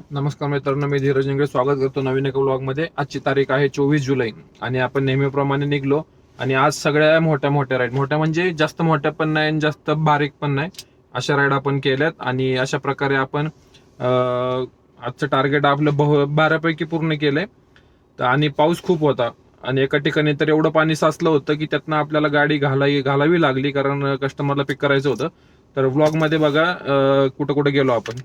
नमस्कार मित्रांनो मी धीरज इंगळे स्वागत करतो नवीन एका ब्लॉगमध्ये आजची तारीख आहे चोवीस जुलै आणि आपण नेहमीप्रमाणे निघलो आणि आज सगळ्या मोठ्या मोठ्या राईड मोठ्या म्हणजे जास्त मोठ्या पण नाही आणि जास्त बारीक पण नाही. अशा राईड आपण केल्यात आणि अशा प्रकारे आपण आजचं टार्गेट आपलं बहु बारापैकी पूर्ण केलंय. तर आणि पाऊस खूप होता आणि एका ठिकाणी तर एवढं पाणी साचलं होतं की त्यातनं आपल्याला गाडी घालावी घालावी लागली कारण कस्टमरला पिक करायचं होतं. तर व्लॉगमध्ये बघा कुठं कुठं गेलो आपण.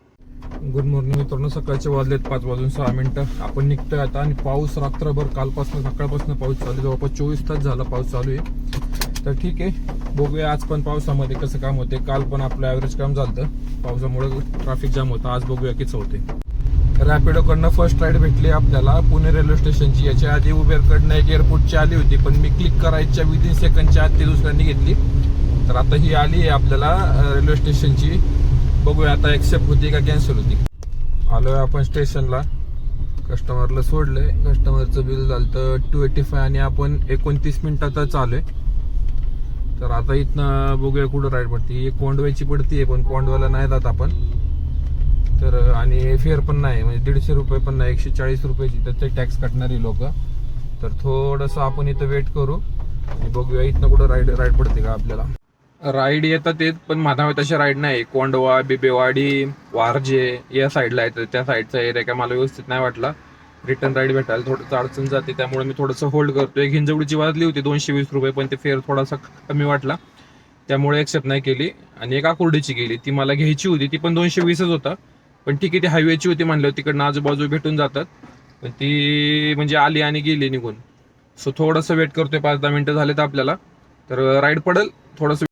गुड मॉर्निंग मित्रांनो सकाळचे वाजलेत पाच वाजून सहा मिनिटं. आपण निघतोय आता आणि पाऊस रात्रभर कालपासून सकाळपासून पाऊस चालू आहे. जवळपास चोवीस तास झाला पाऊस चालू आहे. तर ठीक आहे बघूया आज पण पावसामध्ये कसं काम होते काल पण आपलं ॲव्हरेज काम झालं पावसामुळे ट्रॅफिक जाम होतं. आज बघूया किती होते रॅपिडोकडनं फर्स्ट राईड भेटली आपल्याला पुणे रेल्वे स्टेशनची याच्या आधी उबेरकडनं एक एअरपोर्टची आली होती पण मी क्लिक करायच्या विदिन सेकंडच्या आत ती दुसऱ्यांनी घेतली. तर आता ही आली आहे आपल्याला रेल्वे स्टेशनची बघूया आता एक्सेप्ट होती का कॅन्सल होती? आलोय आपण स्टेशनला कस्टमरला सोडलंय. कस्टमरचं बिल झालं तर टू एटी फाय आणि आपण एकोणतीस मिनिटातच आलोय तर आता इथनं बघूया कुठं राईड पडते. एक कोंडव्याची पडतीये पण कोंडव्याला नाही जात आपण. तर आणि फेअर पण नाही म्हणजे दीडशे रुपये पण नाही एकशे चाळीस रुपयाची. तर ते टॅक्स कटणारी लोक. तर थोडंसं आपण इथं वेट करू. आणि बघूया इथनं कुठं राईड राईड पडते का आपल्याला. राईड येतात येत पण माधावे तसे राईड नाही. कोंडवा बिबेवाडी वारजे या साईडला येतात. त्या साईडचा एरिया काय मला व्यवस्थित नाही वाटला. रिटर्न राईड भेटायला थोडंसं अडचण जाते त्यामुळे मी थोडंसं होल्ड करतोय. हिंजवडीची वाजली होती दोनशे वीस रुपये पण ते फेअर थोडासा कमी वाटला. त्यामुळे एक्सेप्ट नाही केली. आणि एक आकुर्डीची गेली. ती मला घ्यायची होती. ती पण दोनशे वीसच होता. पण ठीक आहे ती हायवेची होती म्हणलं. तिकडनं आजूबाजू भेटून जातात. पण ती म्हणजे आली आणि गेली निघून. सो थोडंसं वेट करतोय. पाच दहा मिनटं झाले तर आपल्याला. तर राईड पडेल. थोडंसं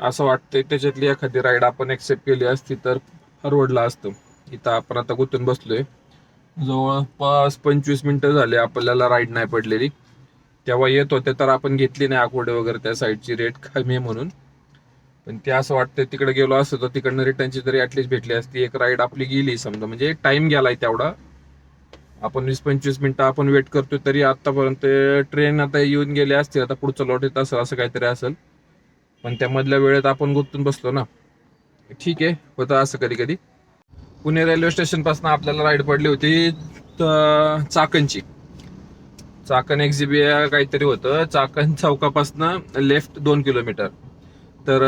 असं वाटतंय त्याच्यातली एखादी राईड आपण एक्सेप्ट केली असती तर रोडला असतं. इथं आपण आता गुंतून बसलोय. जवळपास पंचवीस मिनिटं झाले आपल्याला राईड नाही पडलेली. तेव्हा येत होते तर आपण घेतली नाही आकोडे वगैरे त्या साईडची रेट कमी आहे म्हणून. पण ते असं वाटतंय तिकडे गेलो असतो तर तिकडनं रिटर्नची तरी ऍटलीस्ट भेटली असती. एक राईड आपली गेली समजा म्हणजे टाईम गेलाय तेवढा. आपण वीस पंचवीस मिनिटं आपण वेट करतोय तरी आतापर्यंत ट्रेन आता येऊन गेली असते आता पुढचं लॉट येत असेल असं काहीतरी असेल. पण त्यामधल्या वेळेत आपण गुंतून बसलो ना. ठीक आहे होतं असं कधी कधी पुणे रेल्वे स्टेशनपासून आपल्याला राईड पडली होती चाकणची. चाकण एक्झिबिया काहीतरी होतं. चाकण चौकापासनं लेफ्ट दोन किलोमीटर तर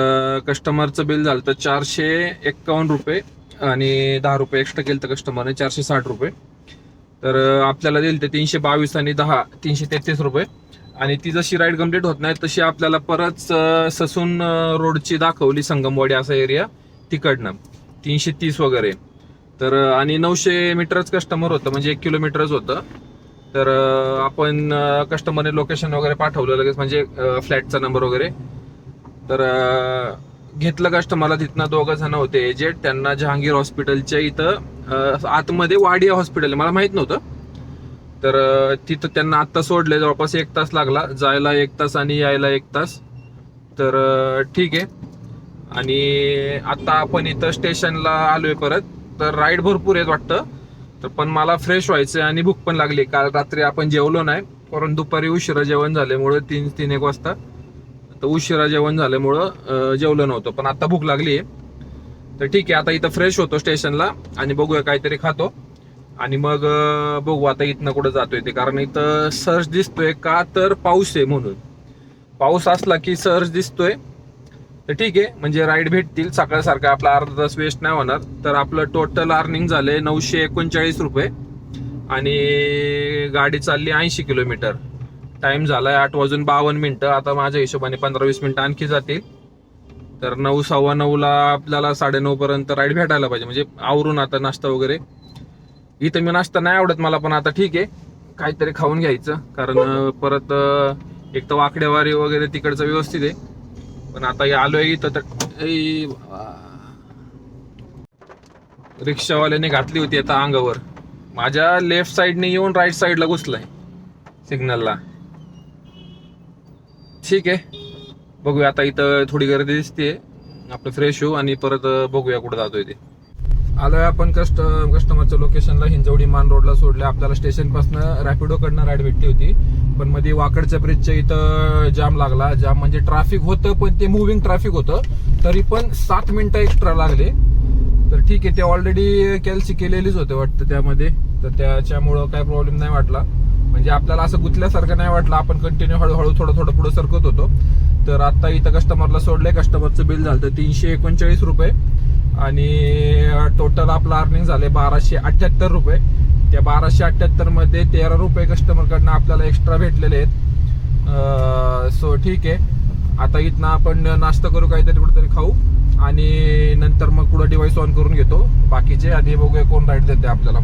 कस्टमरचं बिल झालं तर चारशे एक्कावन्न रुपये आणि दहा रुपये एक्स्ट्रा केलं तर कस्टमरने चारशे साठ रुपये. तर आपल्याला दिलं ते तीनशे बावीस आणि दहा तीनशे तेहतीस रुपये. आणि ती जशी राईड कंप्लीट होत नाही तशी आपल्याला परत ससून रोडची दाखवली संगमवाडी असा एरिया तिकडनं. तीनशे तीस वगैरे. तर आणि नऊशे मीटरच कस्टमर होतं म्हणजे एक किलोमीटरच होतं. तर आपण कस्टमरने लोकेशन वगैरे पाठवलं लगेच म्हणजे फ्लॅटचा नंबर वगैरे. तर घेतलं कस्टमरला तिथनं दोघं जण होते एजेट त्यांना जहांगीर हॉस्पिटलच्या इथं आतमध्ये वाडिया हॉस्पिटल मला माहीत नव्हतं. तर तिथं त्यांना आत्ता सोडले जवळपास एक तास लागला. जायला एक तास आणि यायला एक तास. तर ठीक आहे. आणि आता आपण इथं स्टेशनला आलोय परत. तर राईड भरपूर आहेत वाटतं. तर पण मला फ्रेश व्हायचं आणि भूक पण लागली. काल रात्री आपण जेवलो नाही. कारण दुपारी उशिरा जेवण झाल्यामुळं तीन तीन एक वाजता. तर उशिरा जेवण झाल्यामुळं जेवलं नव्हतं. पण आता भूक लागली आहे तर ठीक आहे. आता इथं फ्रेश होतो स्टेशनला. आणि बघूया काहीतरी खातो. आणि मग बघू आता इथनं कुठं जातोय ते. कारण इथं सर्च दिसतोय का तर पाऊस आहे म्हणून. पाऊस असला की सर्च दिसतोय. तर ठीक आहे म्हणजे राईड भेटतील. सकाळसारखा आपला अर्धा तास वेस्ट नाही होणार. तर आपलं टोटल अर्निंग झालंय नऊशे एकोणचाळीस रुपये. आणि गाडी चालली ऐंशी किलोमीटर. टाइम झालाय आठ वाजून बावन्न मिनटं. आता माझ्या हिशोबाने पंधरा वीस मिनटं आणखी जातील. तर नऊ सव्वा नऊला आपल्याला साडेनऊ पर्यंत राईड भेटायला पाहिजे. म्हणजे आवरून आता नाश्ता वगैरे. इथं मी नाश्ता नाही आवडत मला पण आता ठीक आहे. काहीतरी खाऊन घ्यायचं कारण परत एक तर वाकडेवारी वगैरे तिकडचं व्यवस्थित आहे. पण आता हे आलोय इथं तर रिक्षावाल्याने घातली होती आता अंगावर. माझ्या लेफ्ट साईडने येऊन राईट साईडला घुसलाय सिग्नलला. ठीक आहे. बघूया आता इथं थोडी गर्दी दिसते आपलं फ्रेश होऊ आणि परत बघूया कुठं जातोय ते. आलोय आपण कस्ट कस्टमरच्या लोकेशनला हिंजवडी मान रोडला सोडले. आपल्याला स्टेशनपासनं रॅपिडोकडनं रॅपिडो कडनं राईड भेटली होती. पण मध्ये वाकडच्या ब्रिजच्या इथं जाम लागला. जाम म्हणजे ट्रॅफिक होतं पण ते मुव्हिंग ट्रॅफिक होतं. तरी पण सात मिनिटं एक्स्ट्रा लागले. तर ठीक आहे ते ऑलरेडी कॅल्सी केलेलीच होते वाटतं त्यामध्ये. तर त्याच्यामुळं काय प्रॉब्लेम नाही वाटला. म्हणजे आपल्याला असं गुंतल्यासारखं नाही वाटलं. आपण कंटिन्यू हळूहळू थोडं थोडं पुढे सरकत होतो. तर आता इथं कस्टमरला सोडले कस्टमरचं बिल झालं तीनशे एकोणचाळीस रुपये. आणि टोटल आपलं अर्निंग झाले बाराशे अठ्याहत्तर रुपये. त्या बाराशे अठ्याहत्तरमध्ये तेरा रुपये कस्टमरकडनं आपल्याला एक्स्ट्रा भेटलेले आहेत. सो ठीक आहे. आता इथनं आपण नाश्ता करू काहीतरी कुठेतरी खाऊ आणि नंतर मग पुढे डिवाइस ऑन करून घेतो. बाकीचे आणि बघूया कोण राईड देते आपल्याला.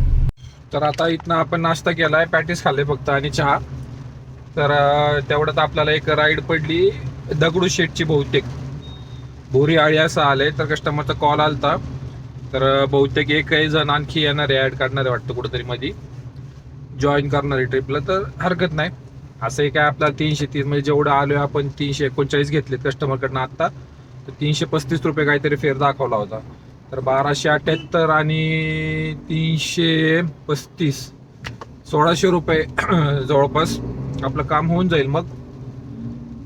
तर आता इथनं आपण नाश्ता केलाय पॅटीस खाल्ले फक्त आणि चहा. तर तेवढ्यात आपल्याला एक राईड पडली दगडू शेटची बहुतेक. भोरी आळी असं आले तर कस्टमरचा कॉल आलता. तर बहुतेक एकही जण आणखी येणार आहे ऍड काढणार आहे वाटतं कुठेतरी मध्ये जॉईन करणार आहे ट्रिपला तर हरकत नाही. असंही काय आपल्याला तीनशे तीस म्हणजे जेवढं आलोय आपण तीनशे एकोणचाळीस घेतलेत कस्टमरकडनं आत्ता तर तीनशे पस्तीस रुपये काहीतरी फेर दाखवला होता. तर बाराशे अठ्याहत्तर आणि तीनशे पस्तीस सोळाशे रुपये जवळपास आपलं काम होऊन जाईल मग.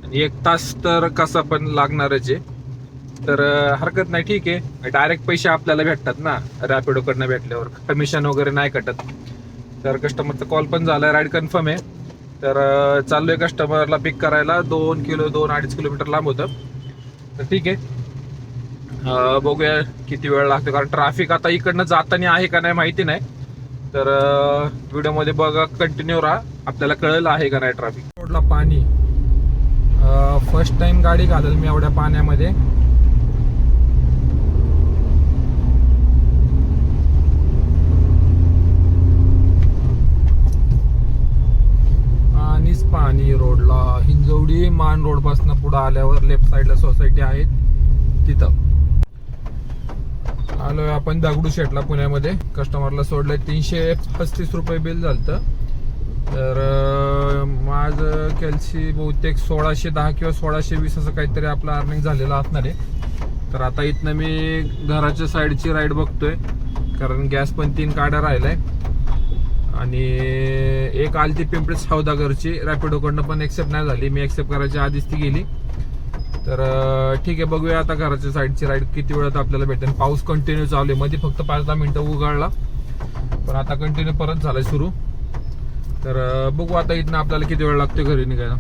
आणि एक तास तर कसा पण लागणारच आहे. तर हरकत नाही ठीक आहे. डायरेक्ट पैसे आपल्याला भेटतात ना रॅपिडो कडनं भेटल्यावर. कमिशन वगैरे नाही कटत. तर कस्टमरचा कॉल पण झाला राईड कन्फर्म आहे. तर चाललो चाललोय कस्टमरला पिक करायला. दोन किलो दोन अडीच किलोमीटर लांब होतं. तर ठीक आहे. बघूया किती वेळ लागतो. कारण ट्रॅफिक आता इकडनं जाताना आहे का नाही माहिती नाही. तर व्हिडिओमध्ये बघा कंटिन्यू राहा. आपल्याला कळलं आहे का नाही ट्रॅफिक रोडला पाणी. फर्स्ट टाइम गाडी घालेल मी एवढ्या पाण्यामध्ये. पाणीच रोडला हिंजवडी मान रोडपासून पुढं आल्यावर लेफ्ट साईडला सोसायटी आहे. तिथं. आलोय आपण दगडू शेटला पुण्यामध्ये. कस्टमरला सोडलंय तीनशे पस्तीस रुपये बिल झालं तर माझं कॅल्सी बहुतेक सोळाशे दहा किंवा सोळाशे वीस असं काहीतरी आपलं अर्निंग झालेलं असणार आहे. तर आता इथनं मी घराच्या साईडची राईड बघतोय. कारण गॅस पण तीन काड्या राहिलाय. आणि एक आलती पिंपरी सौदागरची. रॅपिडोकडनं पण एक्सेप्ट नाही झाली. मी एक्सेप्ट करायच्या आधीच ती गेली. तर ठीक आहे बघूया आता घराच्या साईडची राईड किती वेळात आपल्याला भेटेल. पाऊस कंटिन्यू चालू आहे. मध्ये फक्त पाच दहा मिनिटं उघडला. पण आता कंटिन्यू परत झालं सुरू. तर बघू आता इथनं आपल्याला किती वेळ लागतो घरी निघायला.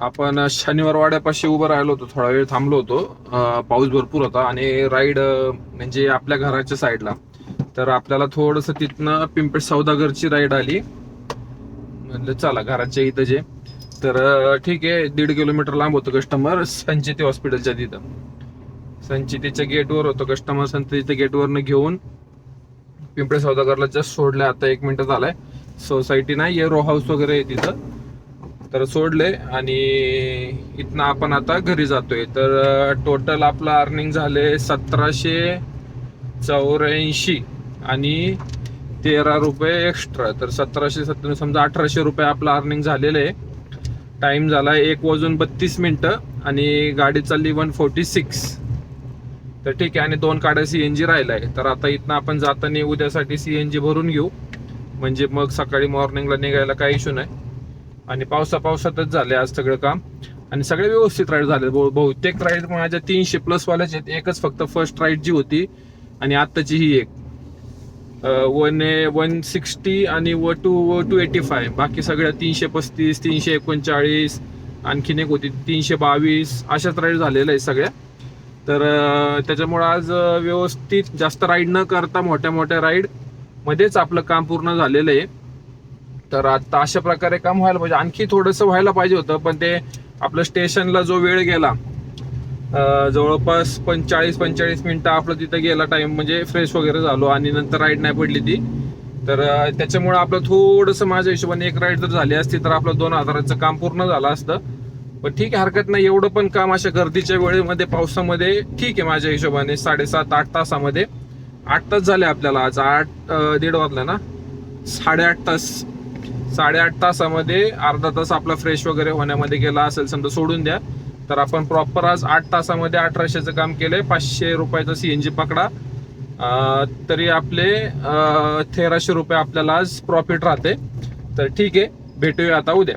आपण शनिवार वाड्यापाशी उभं राहिलो होतो. थोडा वेळ थांबलो होतो. पाऊस भरपूर होता. आणि राईड म्हणजे आपल्या घराच्या साईडला तर आपल्याला थोडस तिथनं पिंपळ सौदागरची राईड आली. म्हणलं चला घराच्या इथं जे. तर ठीक आहे दीड किलोमीटर लांब होतं कस्टमर संचिती हॉस्पिटलच्या तिथं. संचितीच्या गेटवर होतं कस्टमर संचितीच्या गेटवरनं घेऊन पिंपळे सौदागरला जस्ट सोडलंय. आता एक मिनिट झालाय. सोसायटी नाही रो हाऊस वगैरे आहे तिथं. तर सोडले आणि इथनं आपण आता घरी जातोय. तर टोटल आपलं अर्निंग झाले सतराशे चौऱ्याऐंशी. आणि तेरा रुपये एक्स्ट्रा तर सतराशे सत्तर समजा अठराशे रुपये आपलं अर्निंग झालेलं आहे. टाईम झाला एक वाजून बत्तीस मिनटं आणि गाडी चालली वन फोर्टी सिक्स तर ठीक आहे आणि दोन काड्या राहिलं आहे तर आता इथनं आपण जाताना उद्यासाठी सी एन जी भरून घेऊ. म्हणजे मग सकाळी मॉर्निंगला निघायला काही इशू नाही. आणि पावसा पावसातच झाले आज सगळं काम. आणि सगळे व्यवस्थित राईड झाले. बहु- बहुतेक राईड माझ्या तीनशे प्लस आहेत. एकच फक्त फर्स्ट राईड जी होती आणि आत्ताची ही एक. वन ए वन सिक्स्टी आणि व टू व टू एटी फाय. बाकी सगळ्या तीनशे पस्तीस तीनशे एकोणचाळीस आणखीन एक होती तीनशे बावीस अशाच राईड झालेल्या आहेत सगळ्या. तर त्याच्यामुळं आज व्यवस्थित जास्त राईड न करता मोठ्या मोठ्या राईड मध्येच आपलं काम पूर्ण झालेलं आहे. तर आता अशा प्रकारे काम व्हायला पाहिजे. आणखी थोडंसं व्हायला पाहिजे होतं पण ते आपलं स्टेशनला जो वेळ गेला जवळपास पंचाळीस पंचेचाळीस मिनटं आपलं तिथं गेला टाईम म्हणजे फ्रेश वगैरे झालो आणि नंतर राईड नाही पडली ती. तर त्याच्यामुळं त्याच्यामुळे आपलं थोडंसं माझ्या हिशोबाने एक राईड जर झाली असती तर आपलं दोन हजाराचं काम पूर्ण झालं असतं. पण ठीक आहे हरकत नाही. एवढं पण काम अशा गर्दीच्या वेळेमध्ये पावसामध्ये ठीक आहे माझ्या हिशोबाने. साडेसात आठ तासामध्ये. आठ तास झाले आपल्याला आज. आठ दीड वाजला ना? साडेआठ तास. साडेआठ तासामध्ये अर्धा तास आपला फ्रेश वगैरे होण्यामध्ये गेला असेल समजा सोडून द्या. तर आपण प्रॉपर आज आठ तासामध्ये अठराशेचं काम केलंय. पाचशे रुपयाचा सीएनजी पकडा. तरी आपले तेराशे रुपये आपल्याला आज प्रॉफिट राहते. तर ठीक आहे भेटूया आता उद्या.